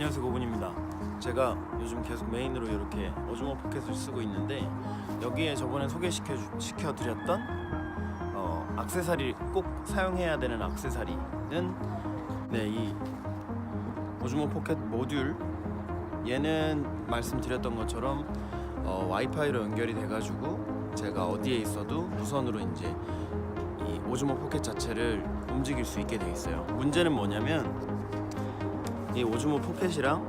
안녕하세요 고분입니다. 제가 요즘 계속 메인으로 이렇게 오즈모 포켓을 쓰고 있는데 여기에 저번에 소개시켜 시켜 드렸던 어, 악세사리 꼭 사용해야 되는 악세사리는 네이 오즈모 포켓 모듈 얘는 말씀드렸던 것처럼 어, 와이파이로 연결이 돼가지고 제가 어디에 있어도 무선으로 이제 이 오즈모 포켓 자체를 움직일 수 있게 돼 있어요. 문제는 뭐냐면 이 오즈모 포켓이랑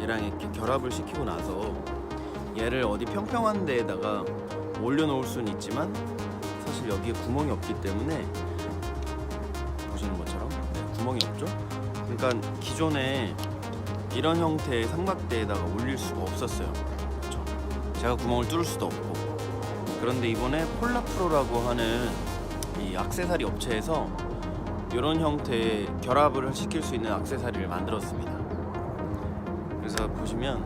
얘랑 이렇게 결합을 시키고 나서 얘를 어디 평평한 데에다가 올려놓을 수는 있지만 사실 여기에 구멍이 없기 때문에 보시는 것처럼 네, 구멍이 없죠. 그러니까 기존에 이런 형태의 삼각대에다가 올릴 수가 없었어요. 그렇죠? 제가 구멍을 뚫을 수도 없고 그런데 이번에 폴라프로라고 하는 이 악세사리 업체에서 이런 형태의 결합을 시킬 수 있는 악세사리를 만들었습니다. 그래서 보시면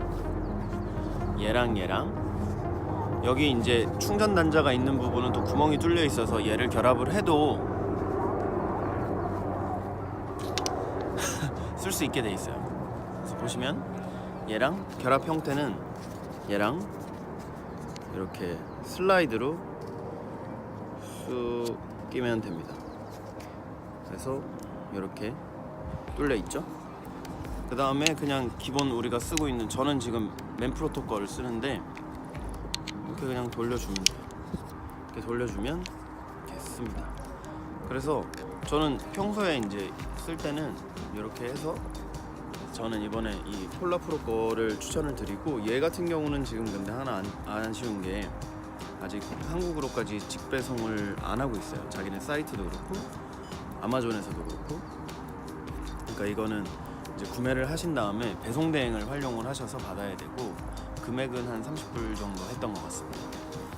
얘랑 얘랑 여기 이제 충전 단자가 있는 부분은 또 구멍이 뚫려 있어서 얘를 결합을 해도 쓸 수 있게 돼 있어요. 그래서 보시면 얘랑 결합 형태는 얘랑 이렇게 슬라이드로 쑥 끼면 됩니다. 그래서 이렇게 뚫려 있죠. 그 다음에 그냥 기본 우리가 쓰고 있는 저는 지금 맨프로토 거를 쓰는데 이렇게 그냥 돌려주면 돼요. 이렇게 돌려주면 됐습니다. 그래서 저는 평소에 이제 쓸 때는 이렇게 해서 저는 이번에 이 폴라 프로 거를 추천을 드리고 얘 같은 경우는 지금 근데 하나 안, 안 아쉬운 게 아직 한국으로까지 직배송을 안 하고 있어요. 자기네 사이트도 그렇고 아마존에서도 그렇고 그러니까 이거는 이제 구매를 하신 다음에 배송 대행을 활용을 하셔서 받아야 되고 금액은 한 30불 정도 했던 것 같습니다.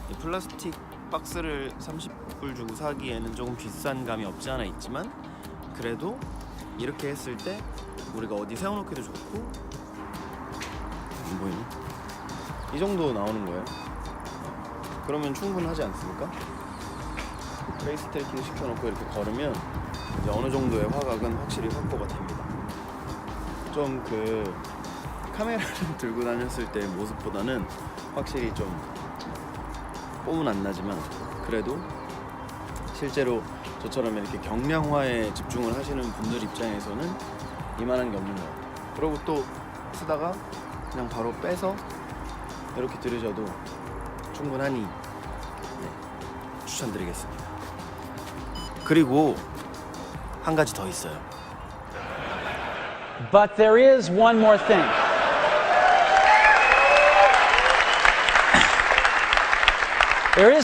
이 플라스틱 박스를 30불 주고 사기에는 조금 비싼 감이 없지 않아 있지만 그래도 이렇게 했을 때 우리가 어디 세워놓기도 좋고 안 보이네. 이 정도 나오는 거예요. 그러면 충분하지 않습니까? 페이스 트래킹 시켜놓고 이렇게 걸으면 이제 어느 정도의 화각은 확실히 확보가 됩니다. 좀 그 카메라를 들고 다녔을 때 모습보다는 확실히 좀 뽐은 안 나지만 그래도 실제로 저처럼 이렇게 경량화에 집중을 하시는 분들 입장에서는 이만한 게 없는 것 같아요. 그리고 또 쓰다가 그냥 바로 빼서 이렇게 들으셔도 충분하니 네, 추천드리겠습니다. 그리고 한 가지 더 있어요. But there is one more thing. There is